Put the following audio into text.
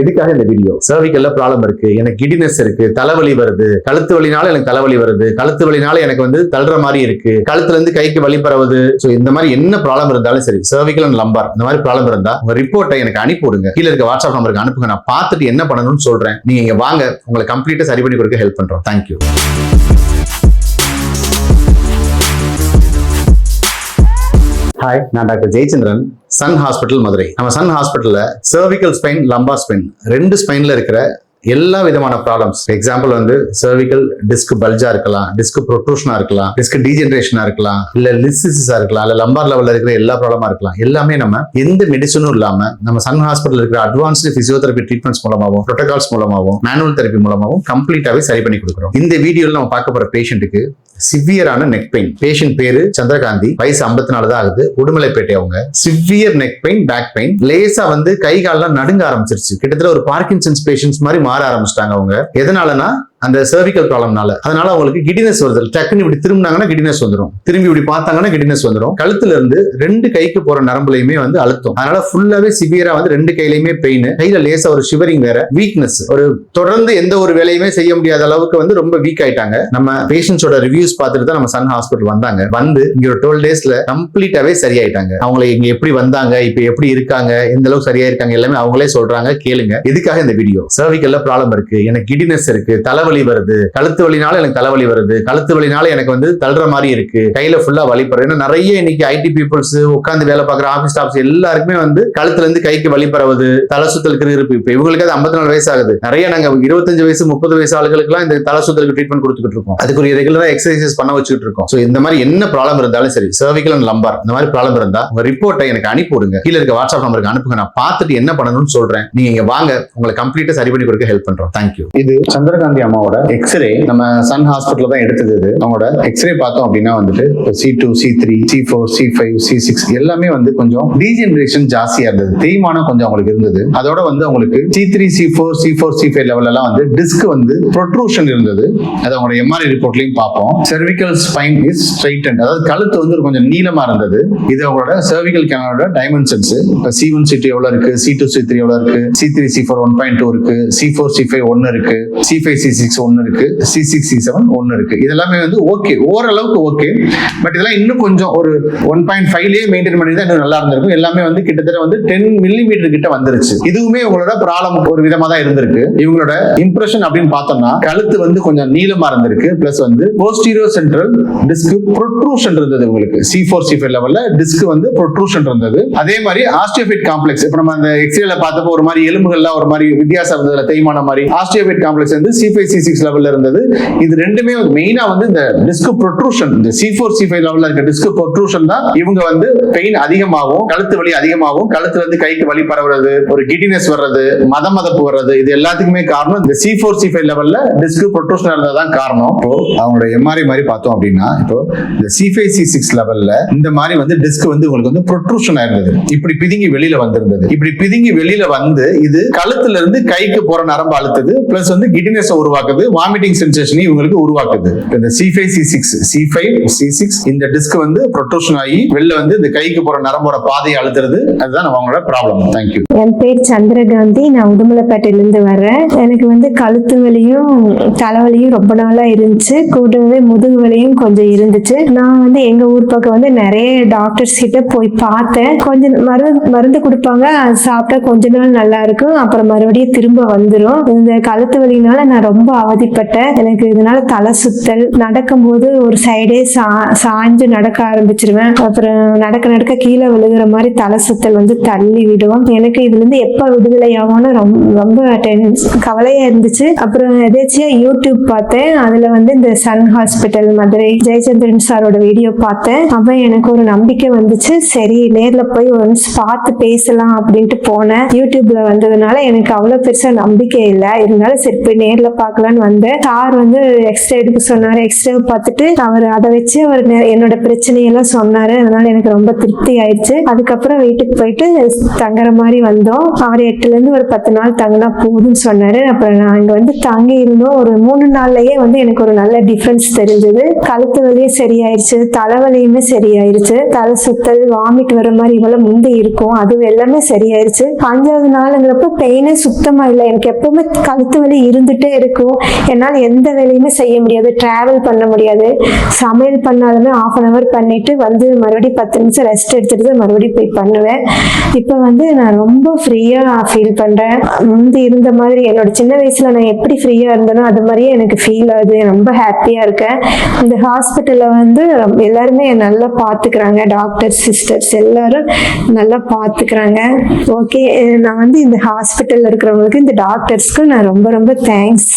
எதுக்காக இந்த video சர்விக்கல்ல problem இருக்கு எனக்கு கிடினஸ் இருக்கு தலைவலி வருது. கழுத்து வலினால எனக்கு தலைவலி வருது. கழுத்து வலினால எனக்கு வந்து தள்ளுற மாதிரி இருக்கு. கழுத்துல இருந்து கைக்கு வலி பரவுது. சோ இந்த மாதிரி என்ன ப்ராப்ளம் இருந்தாலும் சரி சர்விக்கல் அண்ட் லம்பார் இந்த மாதிரி ப்ராப்ளம் இருந்தா உங்க ரிப்போர்ட்டை எனக்கு அனுப்பி விடுங்க. கீழே இருக்க வாட்ஸ்அப் நம்பருக்கு அனுப்புங்க. நான் பார்த்துட்டு என்ன பண்ணணும்னு சொல்றேன். நீங்க இங்க வாங்க. உங்களை கம்ப்ளீட்டா சரி பண்ணி கொடுக்க ஹெல்ப் பண்றோம். தேங்க்யூ ஹாய் நான் doctor Jayachandran Sun hospital Madurai. நம்ம சன் ஹாஸ்பிட்டலில் சர்விக்கல் ஸ்பைன் லம்பா ஸ்பைன் ரெண்டு ஸ்பைனில் இருக்கிற எல்லா விதமான ப்ராப்ளம்ஸ் எக்ஸாம்பிள் வந்து சர்விக்கல் டிஸ்க் பல்ஜா இருக்கலாம் டிஸ்க் ப்ரொட்ரூஷனா இருக்கலாம் டிஸ்க் டீஜென்ரேஷனா இருக்கலாம் இல்ல லிசிசிஸா இருக்கலாம் இல்ல லம்பார் லெவல்ல இருக்கிற எல்லா ப்ராப்ளமா இருக்கலாம். எல்லாமே நம்ம எந்த மெடிசனும் இல்லாம நம்ம சன் ஹாஸ்பிட்டல் இருக்கிற அட்வான்ஸ்டு பிசியோதெரபி ட்ரீட்மெண்ட்ஸ் மூலமாகவும் ப்ரோட்டோகால்ஸ் மூலமாகவும் மேனுவல் தெரப்பி மூலமாகவும் கம்ப்ளீட்டாவே சரி பண்ணி கொடுக்குறோம். இந்த வீடியோல நம்ம பார்க்க போற பேஷண்ட்டுக்கு சிவியரான நெக் பெயின் பேஷண்ட் பேரு சந்திரகாந்தி. வயசு 54 நாலு தான் ஆகுது. உடுமலைப்பேட்டை அவங்க. Severe neck pain back pain லேசா வந்து கை கால்லாம் நடுங்க ஆரம்பிச்சிருச்சு. கிட்டத்தட்ட ஒரு பார்க்கின்சன்ஸ் பேஷன்ஸ் மாதிரி மாற ஆரம்பிச்சிட்டாங்க அவங்க. எதனாலனா அந்த சர்விக்கல் ப்ராப்ளம்னால அதனால அவங்களுக்கு கிடினஸ் வருது. டக்குன்னு இப்படி திரும்பினாங்கன்னா கிடினஸ் வந்துடும் திரும்பி இப்படி பார்த்தாங்கன்னா கிடினஸ் வந்துடும் கழுத்துல இருந்து ரெண்டு கைக்கு போற நரம்புலையுமே வந்து அழுத்தம். அதனால ஃபுல்லாவே சிவியரா வந்து ரெண்டு கையிலயுமே பெயின் கையில லேசா ஒரு ஷிவரிங் வேற வீக்னஸ் ஒரு தொடர்ந்து எந்த ஒரு வேலையுமே செய்ய முடியாத அளவுக்கு வந்து ரொம்ப வீக் ஆயிட்டாங்க. நம்ம பேஷண்ட்ஸோட ரிவ்யூஸ் பார்த்துட்டு தான் நம்ம சன் ஹாஸ்பிட்டல் வந்தாங்க. வந்து இங்க ஒரு டுவெல் டேஸ்ல கம்ப்ளீட்டாவே சரியாயிட்டாங்க. அவங்களை இங்க எப்படி வந்தாங்க இப்ப எப்படி இருக்காங்க எந்த அளவுக்கு சரியா இருக்காங்க எல்லாமே அவங்களே சொல்றாங்க கேளுங்க. எதுக்காக இந்த வீடியோ சர்விக்கல்ல ப்ராப்ளம் இருக்கு. எனக்கு கிடினஸ் இருக்கு. தலைவலி வருது. கழுத்து வலினால எனக்கு தலைவலி வருது. கழுத்து வலினால எனக்கு வந்து தள்ளுற மாதிரி இருக்கு. கையில ஃபுல்லா வலி ஏன்னா நிறைய இன்னைக்கு ஐடி பீப்புள்ஸ் உட்காந்து வேலை பார்க்குற ஆஃபீஸ் ஸ்டாஃப்ஸ் எல்லாருக்குமே வந்து கழுத்துல இருந்து கைக்கு வலி பரவுது. தலை சுத்தல் இருப்பு இப்போ இவங்களுக்கு அது 54 நாலு வயசு ஆகுது. நிறைய நாங்க இருபத்தஞ்சு வயசு முப்பது வயசு ஆளுகளுக்குலாம் இந்த தலை சுத்தலுக்கு ட்ரீட்மெண்ட் கொடுத்துட்டு இருக்கோம். அதுக்குரிய ரெகுலரா எக்ஸசைசஸ் பண்ண வச்சுட்டு இருக்கோம். ஸோ இந்த மாதிரி என்ன ப்ராப்ளம் இருந்தாலும் சரி சர்விக்கல் அண்ட் லம்பார் இந்த மாதிரி ப்ராப்ளம் இருந்தா உங்க ரிப்போர்ட்டை எனக்கு அனுப்பி விடுங்க. கீழ இருக்க வாட்ஸ்அப் நம்பருக்கு அனுப்புங்க. நான் பார்த்துட்டு என்ன பண்ணணும்னு சொல்றேன். நீங்க இங்க வாங்க. உங்களை கம்ப்ளீட்டா சரி பண்ணி கொடுக்க ஹெல்ப் பண்றோம். தேங்க்யூ இது சந்திரகாந்தி அம்மாவோட எக்ஸ்ரே நம்ம சன் ஹாஸ்பிட்டல் தான் எடுத்தது இது. அவங்களோட எக்ஸ்ரே பார்த்தோம் அப்படின்னா வந்துட்டு C two C three C four C five C six எல்லாமே வந்து கொஞ்சம் டீஜென்ரேஷன் ஜாஸ்தியா இருந்தது. தேய்மானம் கொஞ்சம் அவங்களுக்கு இருந்தது. அதோட வந்து அவங்களுக்கு C three C four C four C five level எல்லாம் வந்து டிஸ்க் வந்து ப்ரொட்ரூஷன் இருந்தது. அது அவங்களோட எம்ஆர்ஐ ரிப்போர்ட்லயும் பார்ப்போம். செர்விக்கல் ஸ்பைன் இஸ் ஸ்ட்ரைட்டன் அதாவது கழுத்து வந்து கொஞ்சம் நீளமா இருந்தது. இது அவங்களோட cervical கேனலோட டைமென்ஷன்ஸ் இப்போ சி ஒன் சி டூ எவ்வளவு இருக்கு? சி டூ சி த்ரீ எவ்வளவு இருக்கு? C three C four one point two இருக்கு. சி ஃபோர் சி ஃபைவ் ஒன்னு இருக்கு. சி ஃபைவ் சி சிக்ஸ் ஒன்னு இருக்கு சி சிக்ஸ் சி செவன் ஒன்னு இருக்கு. இதெல்லாமே வந்து ஓகே ஓரளவுக்கு ஓகே பட் இதெல்லாம் இன்னும் கொஞ்சம் ஒரு ஒன் பாயிண்ட் ஃபைவ்லயே மெயின்டைன் பண்ணி தான் இன்னும் நல்லா இருந்திருக்கும். எல்லாமே வந்து கிட்டத்தட்ட வந்து டென் மில்லிமீட்டர் கிட்ட வந்துருச்சு. இதுவுமே உங்களோட ப்ராப்ளம் ஒரு விதமா தான் இருந்திருக்கு. இவங்களோட இம்ப்ரெஷன் அப்படின்னு பார்த்தோம்னா கழுத்து வந்து கொஞ்சம் நீளமா இருந்திருக்கு. பிளஸ் வந்து போஸ்டீரியோ சென்ட்ரல் டிஸ்க் ப்ரொட்ரூஷன் இருந்தது உங்களுக்கு. சி ஃபோர் சி ஃபைவ் லெவல்ல டிஸ்க் வந்து ப்ரொட்ரூஷன் இருந்தது. அதே மாதிரி ஆஸ்டியோபைட் காம்ப்ளெக்ஸ் இப்போ நம்ம அந்த எக்ஸ்ரேல பார்த்தப்போ ஒரு மாதிரி எலும்புகள்லாம் ஒரு மாதிரி வித்தியாசம் இருந்ததுல தேய்மான மாதிரி. ஆஸ்டியோபைட் காம்ப்ளெக்ஸ் வந்து சி ஃபைவ் சி சிக்ஸ் லெவல்ல இருந்தது. இது ரெண்டுமே மெயினா வந்து இந்த டிஸ்க் ப்ரொட்ரூஷன் இந்த சி ஃபோர் சி ஃபைவ் லெவல்ல இருக்க டிஸ்க் ப்ரொட்ரூஷன் தான் இவங்க வந்து பெயின் அதிகமாகும் கழுத்து வலி அதிகமாகும் கழுத்துல இருந்து கைக்கு வலி பரவுறது ஒரு கிடினஸ் வர்றது மத மதப்பு வர்றது இது எல்லாத்துக்குமே காரணம் இந்த சி ஃபோர் சி ஃபைவ் லெவல்ல டிஸ்க் ப்ரொட்ரூஷன் இருந்ததான் காரணம். இப்போ அவங்களோட எம்ஆர்ஐ மாதிரி பார்த்தோம் அப்படின்னா இப்போ இந்த சி ஃபைவ் சி சிக்ஸ் லெவல்ல இந்த மாதிரி வந்து டிஸ்க் வந்து உங்களுக்கு வந்து ப்ரொட்ரூஷன் இருந்தது இப்படி பிதுங்கி வெளியில வந்திருந்தது. இப்படி பிதுங்கி வெளியில வந்து இது கழுத்துல இருந்து கைக்கு போற நரம்பு அழுத்துது பிளஸ் வந்து கிடினஸ் உருவாக்குது. வாமிட்டிங் சென்சேஷனை இவங்களுக்கு உருவாக்குது. இந்த C five C six C five C six இந்த டிஸ்க் வந்து ப்ரொட்டோஷன் ஆகி வெளில வந்து இந்த கைக்கு போற நரம்போட பாதையை அழுத்துறது. அதுதான் அவங்களோட ப்ராப்ளம் தேங்க்யூ என் பேர் சந்திரகாந்தி. நான் உடுமலைப்பேட்டையிலேருந்து வர்றேன். எனக்கு வந்து கழுத்து வலியும் தலைவலியும் ரொம்ப நாளா இருந்துச்சு. கூடவே முதுகு வலியும் கொஞ்சம் இருந்துச்சு. நான் வந்து எங்க ஊர் பக்கம் வந்து நிறைய டாக்டர்ஸ் கிட்ட போய் பார்த்தேன். கொஞ்சம் மருந்து மருந்து கொடுப்பாங்க. சாப்பிட்டா கொஞ்ச நாள் நல்லா இருக்கும். அப்புறம் மறுபடியும் திரும்ப வந்துடும் இந்த கழுத்து வலினால நான் ரொம்ப அவதிப்பட்டேன் எனக்கு இதனால தலை சுத்தல். நடக்கும்போது ஒரு சைடே சா சாஞ்சு நடக்க ஆரம்பிச்சிருவேன். அப்புறம் நடக்க நடக்க கீழே விழுகிற மாதிரி தலை சுத்தல் வந்து தள்ளி விடுவோம். எனக்கு இதுல இருந்து எப்ப விடுதலை ஆகும்னு ரொம்ப ரொம்ப கவலையாக கவலையா இருந்துச்சு. அப்புறம் எதாச்சியா யூடியூப் பார்த்தேன். அதுல வந்து இந்த சன் ஹாஸ்பிட்டல் மதுரை ஜெயச்சந்திரன் சாரோட வீடியோ பார்த்தேன். அப்ப எனக்கு ஒரு நம்பிக்கை வந்துச்சு. சரி நேர்ல போய் ஒன்ஸ் பார்த்து பேசலாம் அப்படின்ட்டு போனேன். யூடியூப்ல வந்ததுனால எனக்கு அவ்வளவு பெருசா நம்பிக்கை இல்லை. இருந்தாலும் சரி போய் நேர்ல பார்க்க பார்க்கலான்னு வந்தேன். சார் வந்து எக்ஸ்ரே எடுக்க சொன்னாரு. எக்ஸ்ரே பார்த்துட்டு அவர் அதை வச்சு அவர் நெ- என்னோட பிரச்சனையெல்லாம் சொன்னாரு. அதனால எனக்கு ரொம்ப திருப்தி ஆயிடுச்சு. அதுக்கப்புறம் வீட்டுக்கு போயிட்டு தங்குற மாதிரி வந்தோம். அவர் எட்டுல இருந்து ஒரு பத்து நாள் தங்கினா போதும்னு சொன்னாரு. அப்புறம் நான் இங்க வந்து தங்கி இருந்தோம் ஒரு மூணு நாள்லயே வந்து எனக்கு ஒரு நல்ல டிஃபரன்ஸ் தெரிஞ்சது. கழுத்து வலியும் சரியாயிருச்சு. தலைவலியுமே சரியாயிருச்சு. தலை சுத்தல் வாமிட் வர மாதிரி இவ்வளவு முந்தி இருக்கும். அது எல்லாமே சரியாயிருச்சு. அஞ்சாவது நாளுங்கிறப்ப பெயினே சுத்தமா இல்லை. எனக்கு எப்பவுமே கழுத்து வலி இருந்துட்டே இருக்கும். என்னால் எந்த வேலையுமே செய்ய முடியாது டிராவல் பண்ண முடியாது. சமையல் பண்ணாலுமே ஆஃப் அன் ஹவர் பண்ணிட்டு வந்து மறுபடியும் பத்து நிமிஷம் ரெஸ்ட் எடுத்துட்டு தான் மறுபடியும் போய் பண்ணுவேன். இப்போ வந்து நான் ரொம்ப ஃப்ரீயாக ஃபீல் பண்ணுறேன் முந்தி இருந்த மாதிரி என்னோட சின்ன வயசில் நான் எப்படி ஃப்ரீயாக இருந்தேனோ அது மாதிரியே எனக்கு ஃபீல் ஆகுது. ரொம்ப ஹாப்பியாக இருக்கேன். இந்த ஹாஸ்பிட்டலில் வந்து எல்லாருமே நல்லா பார்த்துக்கிறாங்க டாக்டர் சிஸ்டர்ஸ் எல்லாரும் நல்லா பார்த்துக்கிறாங்க ஓகே நான் வந்து இந்த ஹாஸ்பிட்டலில் இருக்கிறவங்களுக்கு இந்த டாக்டர்ஸ்க்கு நான் ரொம்ப ரொம்ப தேங்க்ஸ்